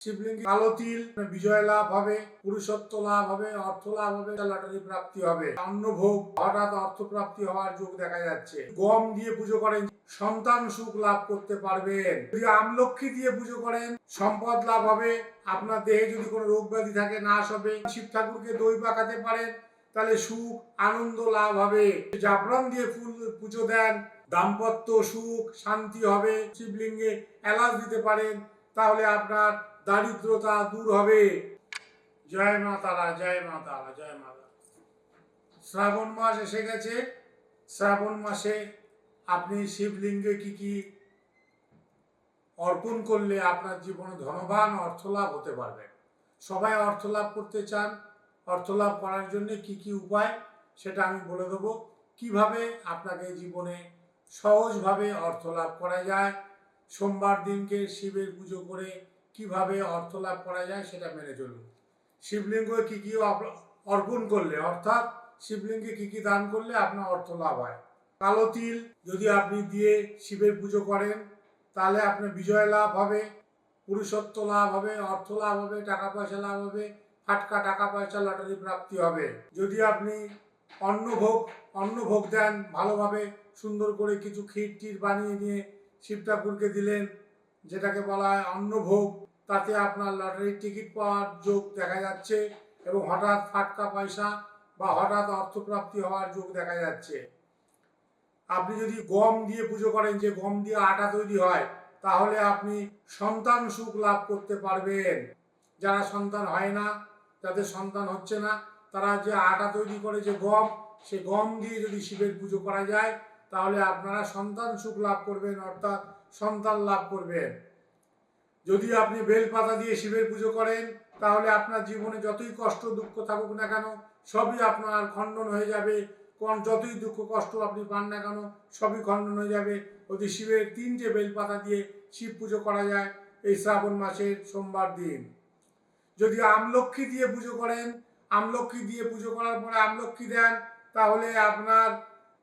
শিবলিঙ্গে কালো তিল, বিজয় লাভ হবে, পুরুষত্ব লাভ হবে, অর্থ লাভ হবে লটারি প্রাপ্তি হবে। অন্নভোগ হঠাৎ অর্থ প্রাপ্তি হওয়ার যোগ দেখা যাচ্ছে। গম দিয়ে পুজো করেন, সন্তান সুখ লাভ করতে পারবেন। যদি আমলক্ষী দিয়ে পুজো করেন, সম্পদ লাভ হবে। আপনার দেহে যদি কোনো রোগ ব্যাধি থাকে, নাশ হবে। শিব ঠাকুরকে দই পাকাতে পারেন, তাহলে সুখ, আনন্দ লাভ হবে। জাফরান দিয়ে ফুল পুজো দেন, দাম্পত্য সুখ, শান্তি হবে। শিবলিঙ্গে এলাচ দিতে পারেন, তাহলে আপনার দারিদ্রতা দূর হবে। জয় মা তারা, জয় মা তারা, জয় মা তারা। শ্রাবণ মাস এসে গেছে। শ্রাবণ মাসে আপনি শিবলিঙ্গে কি কি অর্পণ করলে আপনার জীবনে ধনবান অর্থলাভ হতে পারবে? সবাই অর্থ লাভ করতে চান। অর্থ লাভ করার জন্য কি কি উপায় সেটা আমি বলে দেবো। কীভাবে আপনাকে জীবনে সহজভাবে অর্থ লাভ করা যায়? সোমবার দিনকে শিবের পুজো করে কীভাবে অর্থ লাভ করা যায় সেটা মেনে চলুন। শিবলিঙ্গ কি কি অর্পণ করলে, অর্থাৎ শিবলিঙ্গে কি কি দান করলে আপনার অর্থ লাভ হয়? কালো তিল যদি আপনি দিয়ে শিবের পুজো করেন, তাহলে আপনার বিজয় লাভ হবে, পুরুষত্ব লাভ হবে, অর্থ লাভ হবে টাকা পয়সা লাভ হবে, ফাটকা টাকা পয়সা লটারি প্রাপ্তি হবে। যদি আপনি অন্নভোগ অন্নভোগ দেন ভালোভাবে, সুন্দর করে কিছু ক্ষীর টির বানিয়ে নিয়ে শিব ঠাকুরকে দিলেন, যেটাকে বলা হয় অন্নভোগ তাতে আপনার লটারির টিকিট পাওয়ার যোগ দেখা যাচ্ছে এবং হঠাৎ ফাটকা পয়সা বা হঠাৎ অর্থপ্রাপ্তি হওয়ার যোগ দেখা যাচ্ছে। আপনি যদি গম দিয়ে পুজো করেন, যে গম দিয়ে আটা তৈরি হয়, তাহলে আপনি সন্তান সুখ লাভ করতে পারবেন। যারা সন্তান হয় না, যাদের সন্তান হচ্ছে না, তারা যে আটা তৈরি করে যে গম, সে গম দিয়ে যদি শিবের পুজো করা যায়, তাহলে আপনারা সন্তান সুখ লাভ করবেন, অর্থাৎ সন্তান লাভ করবেন। যদি আপনি বেলপাতা দিয়ে শিবের পুজো করেন, তাহলে আপনার জীবনে যতই কষ্ট, দুঃখ থাকুক না কেন, সবই আপনার খণ্ডন হয়ে যাবে। কোন যতই দুঃখ, কষ্ট আপনি পান না কেন, সবই খণ্ডন হয়ে যাবে। যদি শিবের তিনটে বেলপাতা দিয়ে শিব পুজো করা যায়, এই শ্রাবণ মাসের সোমবার দিন। যদি আমলক্ষী দিয়ে পুজো করেন, আমলক্ষী দিয়ে পুজো করার পরে আমলক্ষী দেন, তাহলে আপনার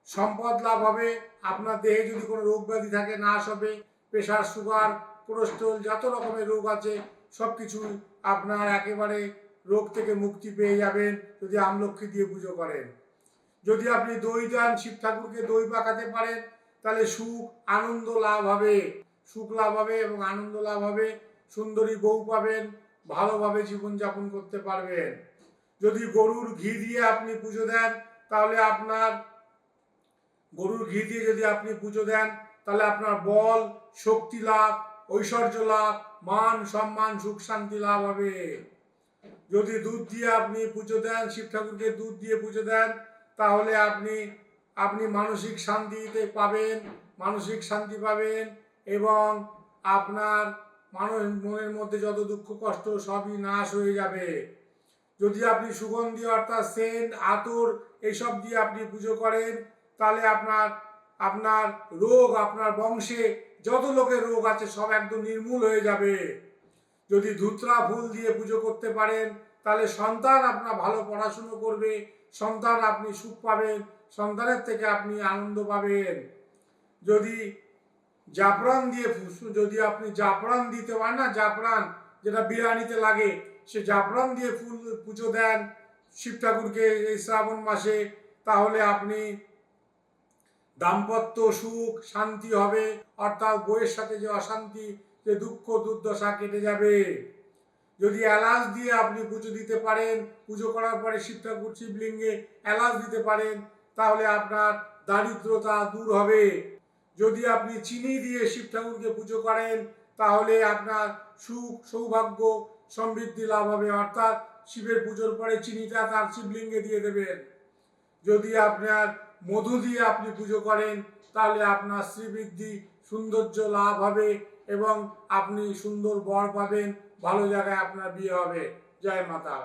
সম্পদ লাভ হবে। আপনার দেহে যদি কোনো রোগ ব্যাধি থাকে, নাশ হবে, প্রেশার, সুগার কোলেস্ট্রল, যত রকমের রোগ আছে সব কিছু আপনার একেবারে রোগ থেকে মুক্তি পেয়ে যাবেন যদি আমলক্ষী দিয়ে পুজো করেন। যদি আপনি দই দেন, শিব ঠাকুরকে দই পাকাতে পারেন, তাহলে সুখ, আনন্দ লাভ হবে। সুখ লাভ হবে এবং আনন্দ লাভ হবে। সুন্দরী বউ পাবেন, ভালোভাবে জীবনযাপন করতে পারবেন। যদি গরুর ঘি দিয়ে আপনি পুজো দেন, তাহলে আপনার গরুর ঘি দিয়ে যদি আপনি পুজো দেন, তাহলে আপনার বল, শক্তি লাভ ঐশ্বর্য লাভ মান, সম্মান, সুখ, শান্তি, লাভ হবে। যদি দুধ দিয়ে আপনি পুজো দেন, শিব ঠাকুরকে দুধ দিয়ে পুজো দেন, তাহলে আপনি আপনি মানসিক শান্তিতে পাবেন, মানসিক শান্তি পাবেন এবং আপনার মানুষ মনের মধ্যে যত দুঃখ, কষ্ট সবই নাশ হয়ে যাবে। যদি আপনি সুগন্ধি অর্থাৎ সেন্ট, আতর এসব দিয়ে আপনি পুজো করেন, তাহলে আপনার আপনার রোগ, আপনার বংশে যত লোকের রোগ আছে, সব একদম নির্মূল হয়ে যাবে। যদি ধুতরা ফুল দিয়ে পুজো করতে পারেন, তাহলে সন্তান আপনার ভালো পড়াশুনো করবে, সন্তান আপনি সুখ পাবেন, সন্তানের থেকে আপনি আনন্দ পাবেন। যদি জাফরান দিয়ে যদি আপনি জাফরান দিতে পারেন না, জাফরান যেটা বিরিয়ানিতে লাগে, সে জাফরান দিয়ে ফুল পুজো দেন শিব ঠাকুরকে এই শ্রাবণ মাসে, তাহলে আপনি দাম্পত্য সুখ শান্তি হবে, অর্থাৎ বইয়ের সাথে যে অশান্তি, যে দুঃখ দুর্দশা কেটে যাবে। যদি এলাচ দিয়ে আপনি পুজো দিতে পারেন, পুজো করার পরে শিব ঠাকুর শিবলিঙ্গে এলাচ দিতে পারেন, তাহলে আপনার দারিদ্রতা দূর হবে। যদি আপনি চিনি দিয়ে শিব ঠাকুরকে পুজো করেন, তাহলে আপনার সুখ, সৌভাগ্য সমৃদ্ধি লাভ হবে, অর্থাৎ শিবের পুজোর পরে চিনিটা তার শিবলিঙ্গে দিয়ে দেবেন। যদি আপনার মধু দিয়ে আপনি পুজো করেন, তাহলে আপনার শ্রীবৃদ্ধি, সৌন্দর্য লাভ হবে এবং আপনি সুন্দর বর পাবেন, ভালো জায়গায় আপনার বিয়ে হবে। জয় মাতা